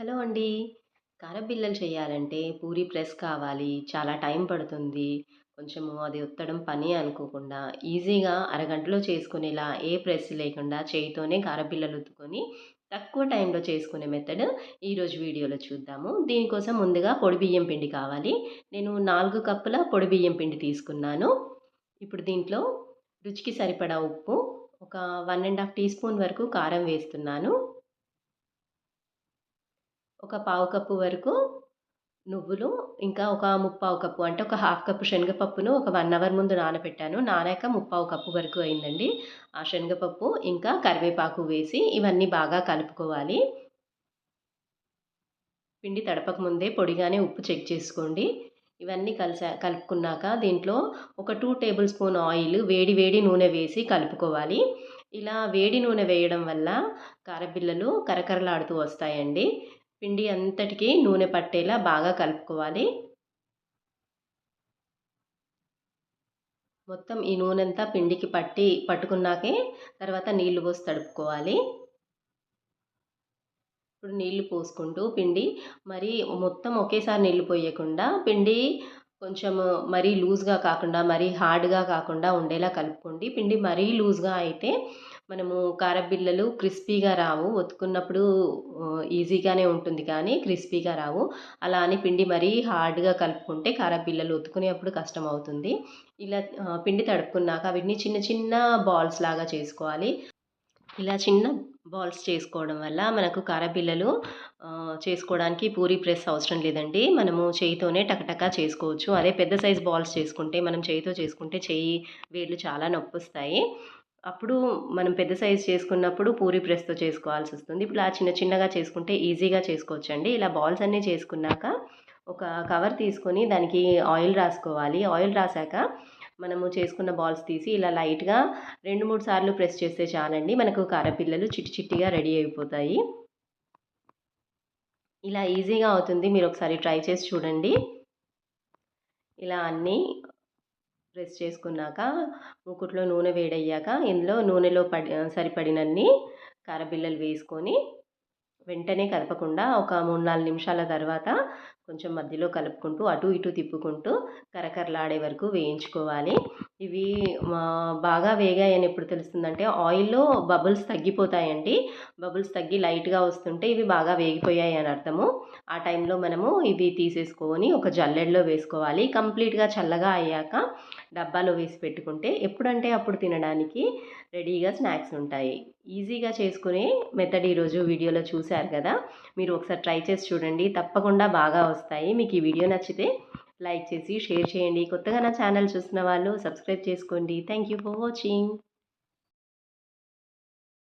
Hello అండి. కారబిల్లలు చేయాలంటే puri press కావాలి చాలా టైం పడుతుంది. కొంచెము అది ఉత్తడం పని అనుకోకుండా ఈజీగా అరగంటలో చేసుకునేలా ఏ ప్రెస్ లేకుండా చేయితోనే కారబిల్లలు ఉత్తుకొని తక్కువ టైంలో చేసుకునే మెథడ్ ఈరోజు వీడియోలో చూద్దాము. దీనికోసం ముందుగా పొడి బియ్యం పిండి కావాలి. నేను నాలుగు కప్పుల పొడి బియ్యం పిండి తీసుకున్నాను. ఇప్పుడు దీంట్లో రుచికి సరిపడా ఉప్పు ఒక one and half teaspoon వరకు కారం వేస్తున్నాను. ఒక పావు కప్పు వరకు నువ్వులు ఇంకా ఒక ముప్పావు కప్పు అంటే ఒక హాఫ్ కప్పు శనగపప్పును ఒక వన్ అవర్ ముందు నానబెట్టాను నానాక ముప్పావు కప్పు వరకు అయిందండి. ఆ శనగపప్పు ఇంకా కరివేపాకు వేసి ఇవన్నీ బాగా కలుపుకోవాలి. పిండి తడపక ముందే పొడిగానే ఉప్పు చెక్ చేసుకోండి. ఇవన్నీ కలిసా కలుపుకున్నాక దీంట్లో ఒక టూ టేబుల్ స్పూన్ ఆయిల్ వేడి వేడి నూనె వేసి కలుపుకోవాలి. ఇలా వేడి నూనె వేయడం వల్ల కారబిల్లలు కరకరలాడుతూ వస్తాయండి. పిండి అంతటికి నూనె పట్టేలా బాగా కలుపుకోవాలి. మొత్తం ఈ నూనె అంతా పిండికి పట్టి పట్టుకున్నాకే తర్వాత నీళ్ళు పోసి తడుపుకోవాలి. ఇప్పుడు నీళ్ళు పోసుకుంటూ పిండి మరి మొత్తం ఒకేసారి నీళ్ళు పోయకుండా పిండి కొంచెం మరీ లూజ్గా కాకుండా మరీ హార్డ్గా కాకుండా ఉండేలా కలుపుకోండి. పిండి మరీ లూజ్గా అయితే మనము కారబిల్లలు క్రిస్పీగా రావు. ఒత్తుకున్నప్పుడు ఈజీగానే ఉంటుంది కానీ క్రిస్పీగా రావు. అలా అని పిండి మరీ హార్డ్గా కలుపుకుంటే కారబిల్లలు ఒత్తుకునేప్పుడు కష్టం అవుతుంది ఇలా పిండి తడుపుకున్నాక వీటిని చిన్న చిన్న బాల్స్ లాగా చేసుకోవాలి. ఇలా చిన్న బాల్స్ చేసుకోవడం వల్ల మనకు కారబిల్లలు చేసుకోవడానికి పూరి ప్రెస్ అవసరం లేదండి. మనము చేయితోనే టకటకా చేసుకోవచ్చు. అదే పెద్ద సైజ్ బాల్స్ చేసుకుంటే మనం చేయితో చేసుకుంటే చెయ్యి వేళ్ళు చాలా నొప్పి వస్తాయి అప్పుడు మనం పెద్ద సైజ్ చేసుకున్నప్పుడు పూరి ప్రెస్తో చేసుకోవాల్సి వస్తుంది. ఇప్పుడు ఆ చిన్న చిన్నగా చేసుకుంటే ఈజీగా చేసుకోవచ్చండి. ఇలా బాల్స్ అన్నీ చేసుకున్నాక ఒక కవర్ తీసుకొని దానికి ఆయిల్ రాసుకోవాలి. ఆయిల్ రాసాక మనము చేసుకున్న బాల్స్ తీసి ఇలా లైట్గా రెండు మూడు సార్లు ప్రెస్ చేస్తే చాలండి. మనకు కారపిల్లలు చిట్టి చిట్టిగా రెడీ అయిపోతాయి. ఇలా ఈజీగా అవుతుంది. మీరు ఒకసారి ట్రై చేసి చూడండి. ఇలా అన్నీ ప్రెస్ చేసుకున్నాక మూకుట్లో నూనె వేడయ్యాక ఇందులో నూనెలో పడి సరిపడినన్ని కారబిల్లలు వేసుకొని వెంటనే కలపకుండా ఒక మూడు నాలుగు నిమిషాల తర్వాత కొంచెం మధ్యలో కలుపుకుంటూ అటు ఇటు తిప్పుకుంటూ కరకరలాడే వరకు వేయించుకోవాలి. ఇవి బాగా వేగాయని ఎప్పుడు తెలుస్తుందంటే ఆయిల్లో బబుల్స్ తగ్గిపోతాయండి. బబుల్స్ తగ్గి లైట్గా వస్తుంటే ఇవి బాగా వేగిపోయాయి అని అర్థము. ఆ టైంలో మనము ఇవి తీసేసుకొని ఒక జల్లెడలో వేసుకోవాలి. కంప్లీట్గా చల్లగా అయ్యాక డబ్బాలో వేసి పెట్టుకుంటే ఎప్పుడంటే అప్పుడు తినడానికి రెడీగా స్నాక్స్ ఉంటాయి. ఈజీగా చేసుకునే మెథడ్ ఈరోజు వీడియోలో చూశారు కదా? మీరు ఒకసారి ట్రై చేసి చూడండి. తప్పకుండా బాగా వస్తాయి. మీకు ఈ వీడియో నచ్చితే లైక్ చేసి షేర్ చేయండి. కొత్తగా నా ఛానల్ చూసిన వాళ్ళు సబ్స్క్రైబ్ చేసుకోండి. Thank you for watching.